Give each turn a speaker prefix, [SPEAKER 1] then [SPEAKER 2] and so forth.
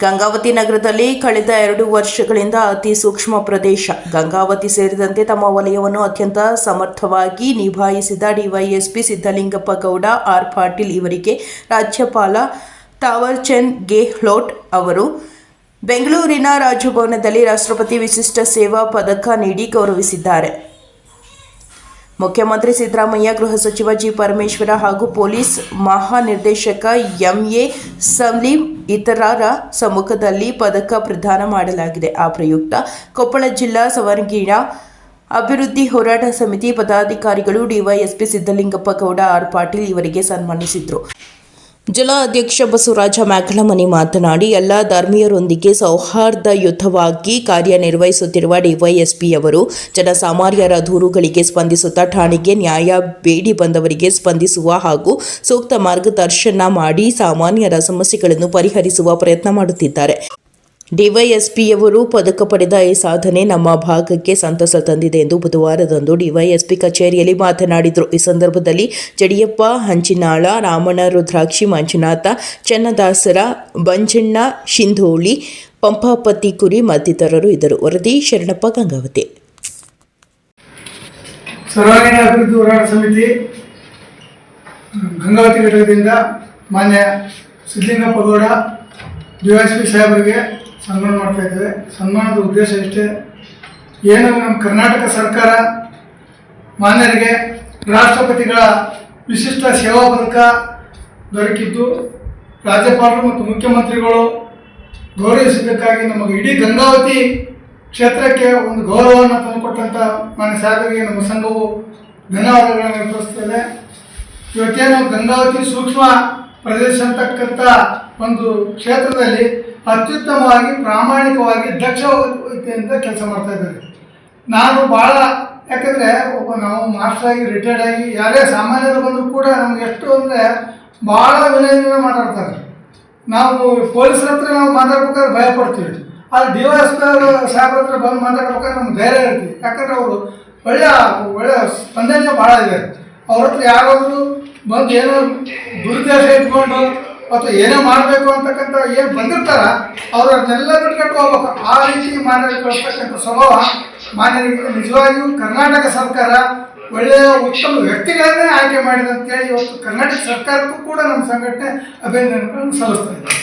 [SPEAKER 1] ಗಂಗಾವತಿ ನಗರದಲ್ಲಿ ಕಳೆದ ಎರಡು ವರ್ಷಗಳಿಂದ ಅತಿ ಸೂಕ್ಷ್ಮ ಪ್ರದೇಶ. ಗಂಗಾವತಿ ಸೇರಿದಂತೆ ತಮ್ಮ ವಲಯವನ್ನು ಅತ್ಯಂತ ಸಮರ್ಥವಾಗಿ ನಿಭಾಯಿಸಿದ ಡಿವೈಎಸ್ಪಿ ಸಿದ್ದಲಿಂಗಪ್ಪ ಗೌಡ, ಆರ್ ಪಾಟೀಲ್ ಇವರಿಗೆ ರಾಜ್ಯಪಾಲ ತಾವರ್ಚಂದ್ ಗೆಹ್ಲೋಟ್ ಅವರು ಬೆಂಗಳೂರಿನ ರಾಜಭವನದಲ್ಲಿ ರಾಷ್ಟ್ರಪತಿ ವಿಶಿಷ್ಟ ಸೇವಾ ಪದಕ ನೀಡಿ ಗೌರವಿಸಿದ್ದಾರೆ. ಮುಖ್ಯಮಂತ್ರಿ ಸಿದ್ದರಾಮಯ್ಯ ಗೃಹ ಸಚಿವ ಜಿ ಪರಮೇಶ್ವರ ಹಾಗೂ ಪೊಲೀಸ್ ಮಹಾನಿರ್ದೇಶಕ ಎಂಎ ಸಲೀಂ ಇತರರ ಸಮ್ಮುಖದಲ್ಲಿ ಪದಕ ಪ್ರದಾನ ಮಾಡಲಾಗಿದೆ. ಆ ಪ್ರಯುಕ್ತ ಕೊಪ್ಪಳ ಜಿಲ್ಲಾ ಸವರ್ಗೀಣ ಅಭಿವೃದ್ಧಿ ಹೋರಾಟ ಸಮಿತಿ ಪದಾಧಿಕಾರಿಗಳು ಡಿವೈಎಸ್ಪಿ ಸಿದ್ದಲಿಂಗಪ್ಪ ಗೌಡ ಆರ್ ಪಾಟೀಲ್ ಇವರಿಗೆ ಸನ್ಮಾನಿಸಿದರು. ಜಿಲ್ಲಾ ಅಧ್ಯಕ್ಷ ಬಸವರಾಜ ಮ್ಯಾಕಲಮನಿ ಮಾತನಾಡಿ, ಎಲ್ಲ ಧರ್ಮೀಯರೊಂದಿಗೆ ಸೌಹಾರ್ದಯುತವಾಗಿ ಕಾರ್ಯನಿರ್ವಹಿಸುತ್ತಿರುವ ಡಿವೈಎಸ್ಪಿಯವರು ಜನಸಾಮಾನ್ಯರ ದೂರುಗಳಿಗೆ ಸ್ಪಂದಿಸುತ್ತಾ, ಠಾಣೆಗೆ ನ್ಯಾಯ ಬೇಡಿ ಬಂದವರಿಗೆ ಸ್ಪಂದಿಸುವ ಹಾಗೂ ಸೂಕ್ತ ಮಾರ್ಗದರ್ಶನ ಮಾಡಿ ಸಾಮಾನ್ಯರ ಸಮಸ್ಯೆಗಳನ್ನು ಪರಿಹರಿಸುವ ಪ್ರಯತ್ನ ಮಾಡುತ್ತಿದ್ದಾರೆ. ಡಿವೈಎಸ್ಪಿಯವರು ಪದಕ ಪಡೆದ ಈ ಸಾಧನೆ ನಮ್ಮ ಭಾಗಕ್ಕೆ ಸಂತಸ ತಂದಿದೆ ಎಂದು ಬುಧವಾರದಂದು ಡಿವೈಎಸ್ಪಿ ಕಚೇರಿಯಲ್ಲಿ ಮಾತನಾಡಿದರು. ಈ ಸಂದರ್ಭದಲ್ಲಿ ಜಡಿಯಪ್ಪ, ಹಂಚಿನಾಳ, ರಾಮಣ್ಣ, ರುದ್ರಾಕ್ಷಿ, ಮಂಜುನಾಥ, ಚನ್ನದಾಸರ, ಬಂಜಣ್ಣ, ಶಿಂಧೋಳಿ ಪಂಪಾಪತಿ ಕುರಿ ಮತ್ತಿತರರು ಇದ್ದರು. ವರದಿ ಶರಣಪ್ಪ ಗಂಗಾವತಿ.
[SPEAKER 2] ಅಭಿವೃದ್ಧಿ ಹೋರಾಟ ಸಮಿತಿ. ಗಂಗಾವತಿ ಘಟಕದಿಂದ ಮಾನ್ಯ ಸಿದ್ದಲಿಂಗಪ್ಪ ಗೌಡ ಡಿ ಎಸ್ ಸಾಹೇಬರಿಗೆ ಸನ್ಮಾನ ಮಾಡ್ತಾ ಇದ್ದೇವೆ. ಸನ್ಮಾನದ ಉದ್ದೇಶ ಇಷ್ಟೇ. ಏನು ನಮ್ಮ ಕರ್ನಾಟಕ ಸರ್ಕಾರ ಮಾನ್ಯರಿಗೆ ರಾಷ್ಟ್ರಪತಿಗಳ ವಿಶಿಷ್ಟ ಸೇವಾ ಪದಕ ದೊರಕಿದ್ದು, ರಾಜ್ಯಪಾಲರು ಮತ್ತು ಮುಖ್ಯಮಂತ್ರಿಗಳು ಗೌರವಿಸಿದ್ದಕ್ಕಾಗಿ ನಮಗೆ ಇಡೀ ಗಂಗಾವತಿ ಕ್ಷೇತ್ರಕ್ಕೆ ಒಂದು ಗೌರವವನ್ನು ತಂದುಕೊಟ್ಟಂಥ ಮಾನ್ಯ ಸಾಹೇಬರಿಗೆ ನಮ್ಮ ಸಂಘವು ಧನ್ಯವಾದಗಳನ್ನು ಅರ್ಪಿಸ್ತೇವೆ ಇವತ್ತೇನು ಗಂಗಾವತಿ ಸೂಕ್ಷ್ಮ ಪ್ರದೇಶ ಅಂತಕ್ಕಂಥ ಒಂದು ಕ್ಷೇತ್ರದಲ್ಲಿ ಅತ್ಯುತ್ತಮವಾಗಿ, ಪ್ರಾಮಾಣಿಕವಾಗಿ ದಕ್ಷತೆಯಿಂದ ಕೆಲಸ ಮಾಡ್ತಾ ಇದ್ದಾರೆ. ನಾನು ಭಾಳ ಯಾಕಂದರೆ ಒಬ್ಬ ನಾವು ಮಾಸ್ಟರ್ ಆಗಿ ರಿಟೈರ್ಡ್ ಆಗಿ, ಯಾರೇ ಸಾಮಾನ್ಯರು ಬಂದರೂ ಕೂಡ ನಮ್ಗೆ ಎಷ್ಟು ಅಂದರೆ ಭಾಳ ವಿನಯದಿಂದ ಮಾತಾಡ್ತಾರೆ. ನಾವು ಪೊಲೀಸರ ಹತ್ರ ನಾವು ಮಾತಾಡ್ಬೇಕಾದ್ರೆ ಭಯ ಪಡ್ತೀವಿ. ಆದರೆ ಡಿ ಎಸ್ ಸಾಹೇಬ್ರ ಹತ್ರ ಬಂದು ಮಾತಾಡ್ಬೇಕಾದ್ರೆ ನಮ್ಗೆ ಧೈರ್ಯ ಇರ್ತೀವಿ ಯಾಕಂದರೆ ಅವರು ಒಳ್ಳೆಯ ಒಳ್ಳೆಯ ಸ್ಪಂದನೆ ಭಾಳ ಇದೆ. ಅವ್ರ ಹತ್ರ ಯಾರಾದರೂ ಬಂದು ಏನೋ ದುರುದ್ದೇಶ ಇಟ್ಕೊಂಡು ಅಥವಾ ಏನೇ ಮಾಡಬೇಕು ಅಂತಕ್ಕಂಥ ಏನು ಬಂದಿರ್ತಾರ ಅವ್ರು ಅದನ್ನೆಲ್ಲ ಬಿಟ್ಕೊಂಡು ಹೋಗ್ಬೇಕು ಆ ರೀತಿ ಮಾಡಿ ಕಳಿಸ್ತಕ್ಕಂಥ ಸ್ವಭಾವ ಮಾನ್ಯರಿಗೆ ನಿಜವಾಗಿಯೂ ಕರ್ನಾಟಕ ಸರ್ಕಾರ ಒಳ್ಳೆಯ ಉತ್ತಮ ವ್ಯಕ್ತಿಗಳನ್ನೇ ಆಯ್ಕೆ ಮಾಡಿದೆ ಅಂತೇಳಿ ಇವತ್ತು ಕರ್ನಾಟಕ ಸರ್ಕಾರಕ್ಕೂ ಕೂಡ ನಮ್ಮ ಸಂಘಟನೆ ಅಭಿನಂದನೆಗಳನ್ನು ಸಲ್ಲಿಸ್ತಾ ಇದೆ.